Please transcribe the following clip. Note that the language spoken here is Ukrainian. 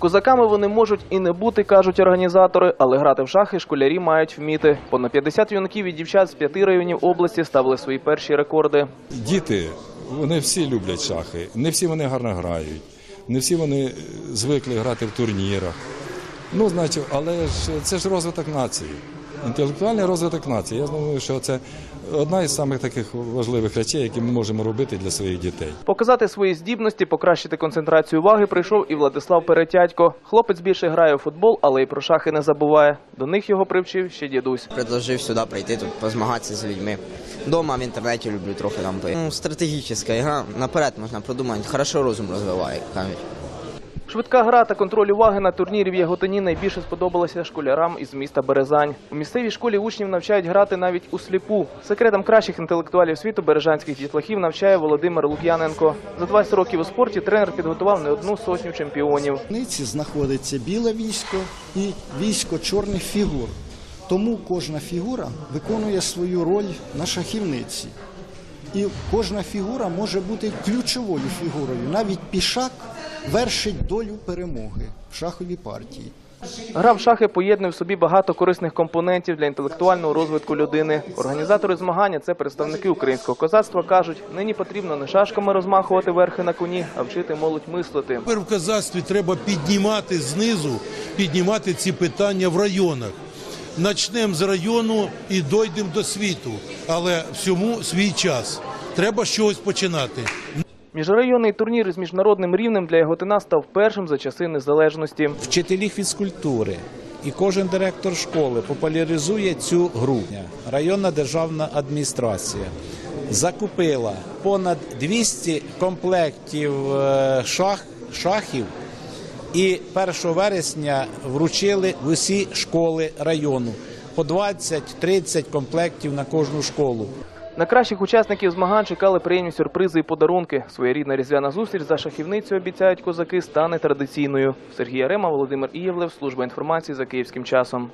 Козаками вони можуть і не бути, кажуть організатори, але грати в шахи школярі мають вміти. Понад 50 юнаків і дівчат з п'яти районів області ставили свої перші рекорди. Діти, вони всі люблять шахи. Не всі вони гарно грають, не всі вони звикли грати в турнірах. Ну, значить, але ж це ж розвиток нації. Інтелектуальний розвиток нації. Я думаю, що це одна із самих таких важливих речей, які ми можемо робити для своїх дітей. Показати свої здібності, покращити концентрацію уваги прийшов і Владислав Перетятько. Хлопець більше грає у футбол, але й про шахи не забуває. До них його привчив ще дідусь. Предложив сюди прийти, тут позмагатися з людьми. Дома в інтернеті люблю трохи там. Ну, стратегічна гра, наперед можна продумати, хорошо розум розвиває, кажуть. Швидка гра та контроль уваги на турнірі в Яготині найбільше сподобалося школярам із міста Березань. У місцевій школі учнів навчають грати навіть у сліпу. Секретом кращих інтелектуалів світу бережанських дітлахів навчає Володимир Лук'яненко. За 20 років у спорті тренер підготував не одну сотню чемпіонів. В Ниці знаходиться біле військо і військо чорних фігур. Тому кожна фігура виконує свою роль на шахівниці. І кожна фігура може бути ключовою фігурою. Навіть пішак вершить долю перемоги в шаховій партії. Гра в шахи поєднує в собі багато корисних компонентів для інтелектуального розвитку людини. Організатори змагання це представники українського козацтва кажуть, нині потрібно не шашками розмахувати верхи на коні, а вчити молодь мислити. Тепер в казацтві треба піднімати знизу, піднімати ці питання в районах. Начнемо з району і дойдемо до світу, але всьому свій час. Треба з чогось починати. Міжрайонний турнір з міжнародним рівнем для Яготина став першим за часи незалежності. вчителі фізкультури і кожен директор школи популяризує цю гру. Районна державна адміністрація закупила понад 200 комплектів е, шах, шахів і 1 вересня вручили в усі школи району по 20-30 комплектів на кожну школу. На кращих учасників змагань чекали приємні сюрпризи і подарунки. Своєрідна різдвяна зустріч за шахівницю обіцяють козаки стане традиційною. Сергій Рема, Володимир Ієвлев, служба інформації за київським часом.